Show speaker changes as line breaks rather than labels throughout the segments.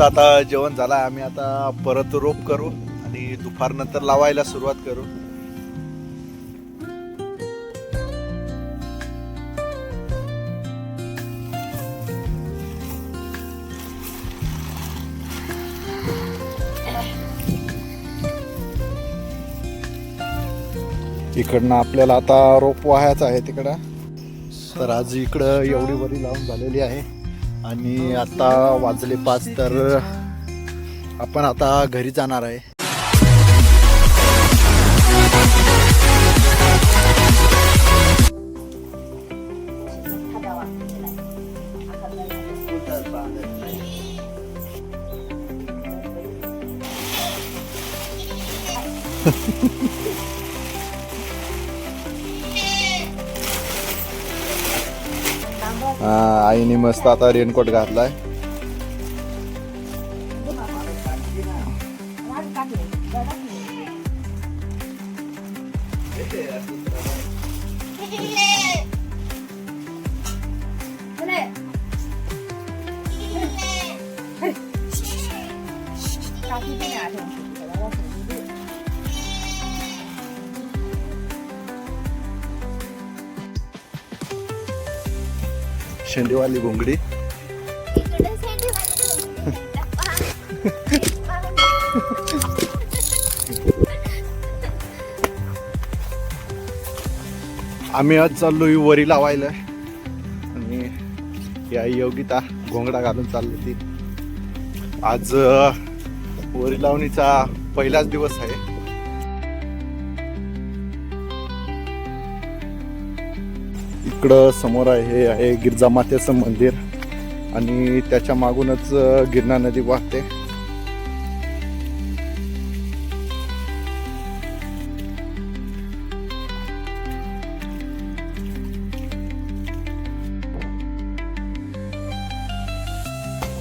आता जेवण झालं आम्ही आता परत रोप करू आणि दुपारनंतर लावायला सुरुवात करू. इकडनं आपल्याला आता रोप वाहायचं आहे तिकडं. तर आज इकडं एवढी वरी लावून झालेली आहे. आणि आता वाजले पाच तर आपण आता घरी जाणार आहे. आईने मस्त आता रेनकोट घातलाय. शेंडीवाली घोंगडी. आम्ही आज चाललोय वरी लावायला. आणि या योगिता घोंगडा घालून चालली ती. आज वरी लावणीचा पहिलाच दिवस आहे. इकडं समोर आहे हे आहे गिरजा मातेचं मंदिर आणि त्याच्या मागूनच गिरणा नदी वाहते.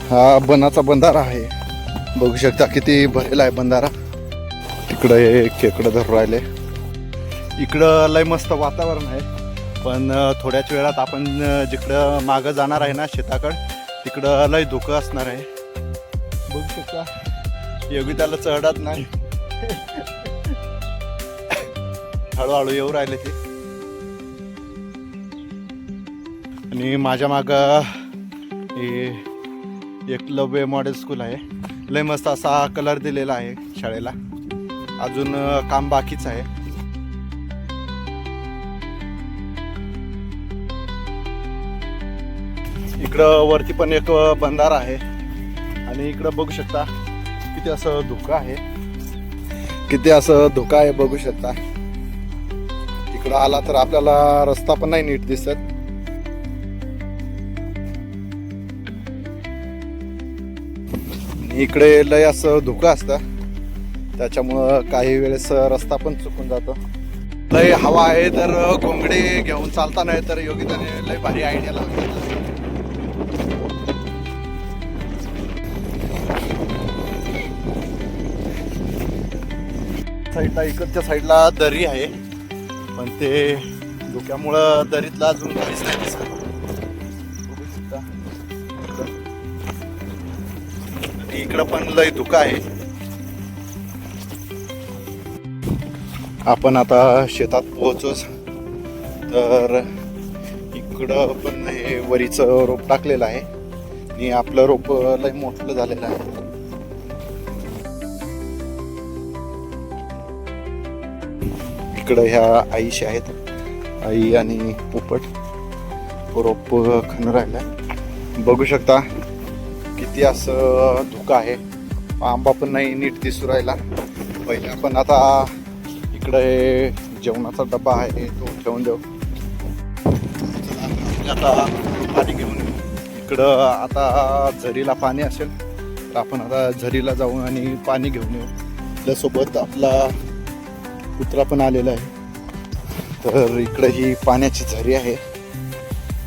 हा बनाचा बंधारा आहे. बघू शकता किती भरेला आहे बंधारा. तिकडं हे खेकडं धरून राहिले. इकडं लय मस्त वातावरण आहे. पण थोड्याच वेळात आपण जिकडं मागं जाणार आहे ना शेताकड तिकडं लय धुकं असणार आहे. बघू शकता. योगिताला चढत नाही. हळूहळू येऊ राहिले ते. आणि माझ्या मागं हे एकलव्य मॉडेल स्कूल आहे. लय मस्त असा कलर दिलेला आहे शाळेला. अजून काम बाकीच आहे. इकडं वरती पण एक बंधार बंधारा आहे. आणि इकडं बघू शकता किती असं धुकं आहे. किती असं धुकं आहे बघू शकता. इकडं आला तर आपल्याला रस्ता पण नाही नीट दिसत. इकडे लय असं धुकं असतं. त्याच्यामुळं काही वेळेस रस्ता पण चुकून जातो. लय हवा आहे तर घोंगडे घेऊन चालता नाही तर योगिताने लय भारी आयडिया लावली साईडला इकडच्या साईडला दरी आहे. पण ते धुक्यामुळं दरीतला अजून काहीच नाही दिसत. इकडं पण लय धुका आहे. आपण आता शेतात पोहोचूच. तर इकडं पण हे वरीचं रोप टाकलेलं आहे. आणि आपलं रोप लय मोठं झालेलं आहे. इकडं ह्या आईशी आहेत. आई आणि पोपट. रोप खण राहिलाय. बघू शकता किती असं धुकं आहे. आंबा पण नाही नीट दिसू राहिला. पहिले आपण आता इकडे जेवणाचा डबा आहे तो ठेवून देऊ. आता पाणी घेऊन येऊ. इकडं आता झरीला पाणी असेल तर आपण आता झरीला जाऊ आणि पाणी घेऊन येऊ. आपल्यासोबत आपला कुत्रा पण आलेला आहे. तर इकडं ही पाण्याची झरी आहे.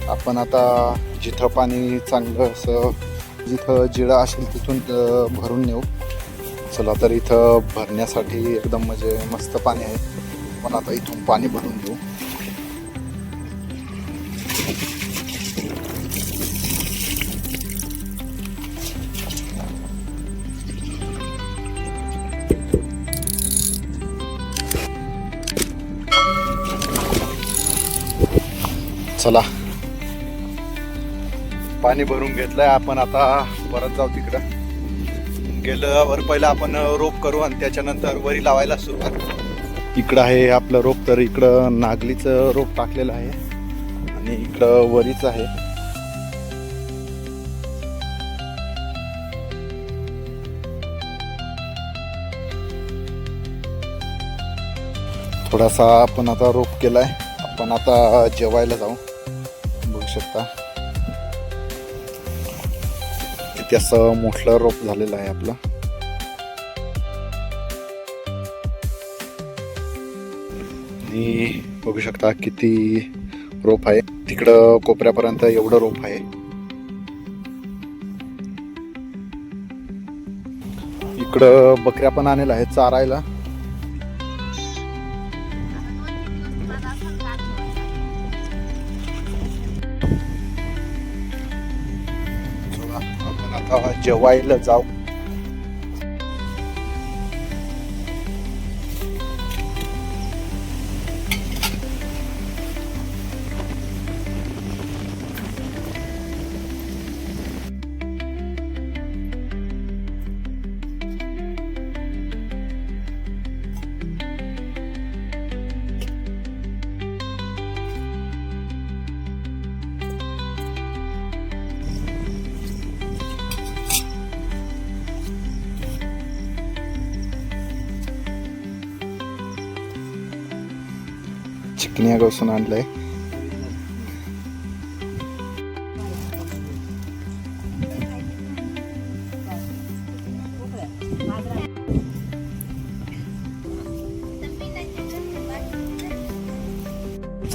आपण आता जिथं पाणी चांगलं असं जिथं जिडा असेल तिथून भरून नेऊ. चला तर इथं भरण्यासाठी एकदम म्हणजे मस्त पाणी आहे. आपण आता इथून पाणी भरून घेऊ. चला. पाणी भरून घेतलंय आपण आता परत जाऊ तिकडं. गेल्यावर पहिला आपण रोप करू आणि त्याच्यानंतर वरी लावायला सुरुवात इकडं आहे आपलं रोप तर इकडं नागलीचं रोप टाकलेलं आहे. आणि इकडं वरीच आहे. थोडासा आपण आता रोप केलाय. आपण आता जेवायला जाऊ. बघू शकता. इथे असं मोठलं रोप झालेलं आहे आपलं. आणि बघू शकता किती रोप आहे. तिकडं कोपऱ्यापर्यंत एवढं रोप आहे. इकडं बकऱ्या पण आणलेल्या आहेत चारायला. जेवायला जाऊ चिकनिया घासून आणलंय.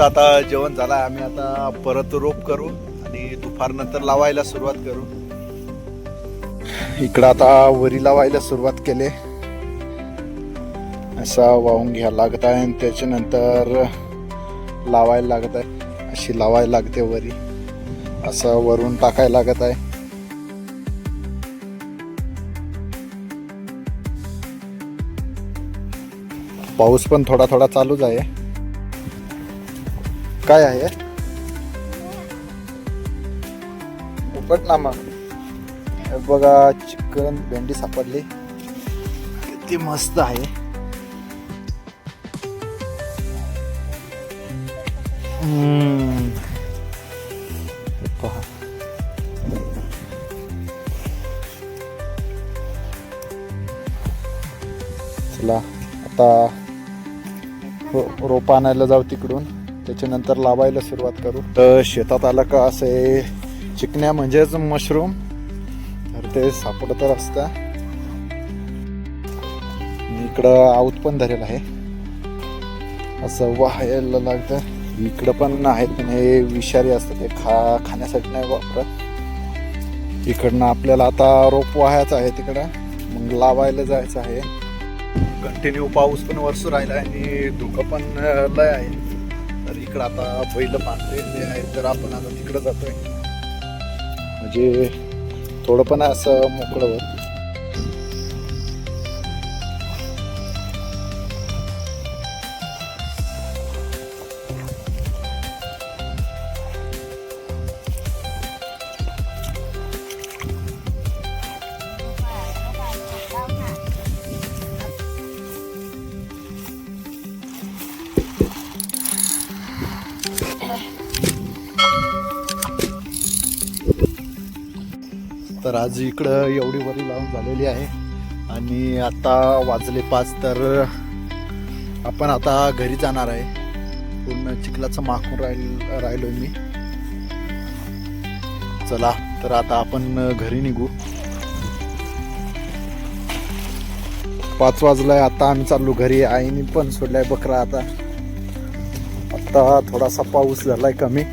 आता जेवण झालं आम्ही आता परत रोप करू आणि दुपार नंतर लावायला सुरुवात करू. इकडं आता वरी लावायला सुरुवात केली. असा वाहून घ्यायला लागत आहे आणि त्याच्यानंतर लावायला लागत आहे. अशी लावायला लागते वरी. असं वरून टाकायला लागत आहे. पाऊस पण थोडा थोडा चालूच आहे. काय आहे? उपट ना मग बघा चिकन भेंडी सापडली. किती मस्त आहे. पहा चला आता रो- रोप आणायला जाऊ तिकडून. त्याच्यानंतर लावायला सुरुवात करू. तर शेतात आलं का असे चिकण्या म्हणजेच मशरूम. तर ते सापडत असतं इकडं आऊत पण धरेल आहे. असं वाहायला लागतं. इकडं पण आहेत पण हे विषारी असतं ते खा खाण्यासाठी नाही वापरत. इकडनं आपल्याला आता रोप व्हायचं आहे तिकडं. मग लावायला जायचं आहे. कंटिन्यू पाऊस पण वरसू राहिला आहे आणि धुकं पण लय आहे. तर इकडं आता बैल बांधलेले आहेत तर आपण आता तिकडं जातोय. म्हणजे थोडं पण असं मोकळं होत. तर आज इकडं एवढी वरी लावून झालेली आहे. आणि आता वाजले पाच तर आपण आता घरी जाणार आहे. पूर्ण चिखलाचं माखून राहिल राहिलो मी. चला तर आता आपण घरी निघू. पाच वाजलाय आता आम्ही चाललो घरी. आईने पण सोडलाय बकरा आता. आता थोडासा पाऊस झालाय कमी.